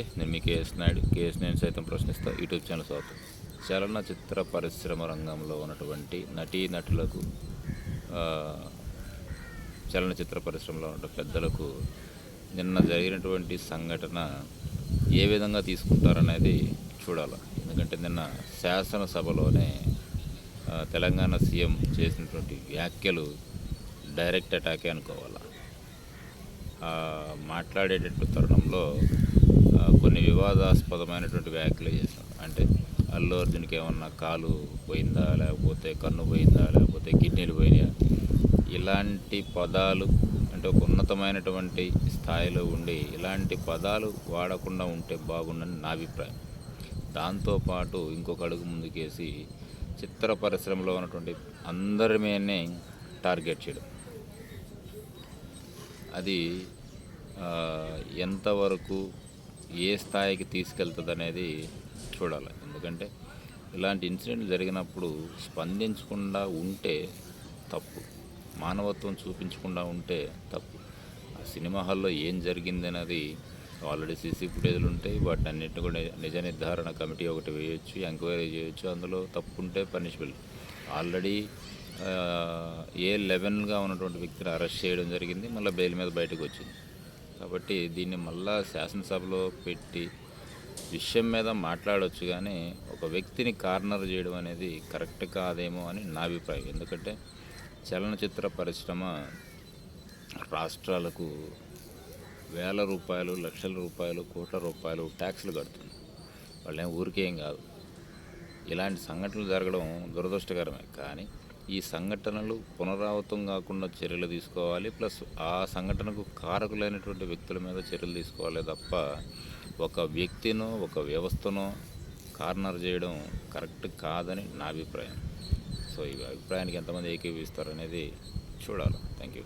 నేను మీ KS Naidu. KS నేను సైతం ప్రశ్నిస్తా. యూట్యూబ్ ఛానల్ స్వాగతం. చలనచిత్ర పరిశ్రమ రంగంలో ఉన్నటువంటి నటీ నటులకు చలనచిత్ర పరిశ్రమలో ఉన్న పెద్దలకు నిన్న జరిగినటువంటి సంఘటన ఏ విధంగా తీసుకుంటారనేది చూడాలి. ఎందుకంటే నిన్న శాసనసభలోనే తెలంగాణ సీఎం చేసినటువంటి వ్యాఖ్యలు డైరెక్ట్ అటాకే అనుకోవాలి. మాట్లాడేటటువంటి తరుణంలో కొన్ని వివాదాస్పదమైనటువంటి వ్యాఖ్యలు చేశారు అంటే అల్లు అర్జున్కి ఏమన్నా కాలు పోయిందా లేకపోతే కన్ను పోయిందా లేకపోతే కిడ్నీలు పోయినాయా? ఇలాంటి పదాలు అంటే ఒక ఉన్నతమైనటువంటి స్థాయిలో ఉండి ఇలాంటి పదాలు వాడకుండా ఉంటే బాగుండని నా అభిప్రాయం. దాంతోపాటు ఇంకొక అడుగు ముందుకేసి చిత్ర పరిశ్రమలో ఉన్నటువంటి అందరి మీదనే టార్గెట్ చేయడం. అది ఎంతవరకు ఏ స్థాయికి తీసుకెళ్తుంది అనేది చూడాలి. ఎందుకంటే ఇలాంటి ఇన్సిడెంట్ జరిగినప్పుడు స్పందించకుండా ఉంటే తప్పు. మానవత్వం చూపించకుండా ఉంటే తప్పు. ఆ సినిమా హాల్లో ఏం జరిగింది అనేది ఆల్రెడీ సీసీ ఫుటేజ్లు ఉంటాయి. వాటిని అన్నింటిని కూడా నిజ నిర్ధారణ కమిటీ ఒకటి వేయొచ్చు ఎంక్వైరీ చేయొచ్చు. అందులో తప్పు ఉంటే పనిషబుల్ ఆల్రెడీ ఏ లెవెన్గా ఉన్నటువంటి వ్యక్తిని అరెస్ట్ చేయడం జరిగింది. మళ్ళీ బెయిల్ మీద బయటకు వచ్చింది. కాబట్టి దీన్ని మళ్ళా శాసనసభలో పెట్టి విషయం మీద మాట్లాడవచ్చు కానీ ఒక వ్యక్తిని కార్నర్ చేయడం అనేది కరెక్ట్ కాదేమో అని నా అభిప్రాయం. ఎందుకంటే చలనచిత్ర పరిశ్రమ రాష్ట్రాలకు వేల రూపాయలు లక్షల రూపాయలు కోట్ల రూపాయలు ట్యాక్స్లు కడుతుంది. వాళ్ళేం ఊరికేం కాదు. ఇలాంటి సంఘటనలు జరగడం దురదృష్టకరమే. కానీ ఈ సంఘటనలు పునరావృతం కాకుండా చర్యలు తీసుకోవాలి. ప్లస్ ఆ సంఘటనకు కారకులైనటువంటి వ్యక్తుల మీద చర్యలు తీసుకోవాలి తప్ప ఒక వ్యక్తినో ఒక వ్యవస్థనో కార్నర్ చేయడం కరెక్ట్ కాదని నా అభిప్రాయం. సో ఈ అభిప్రాయానికి ఎంతమంది ఏకీవిస్తారు అనేది చూడాలి. Thank you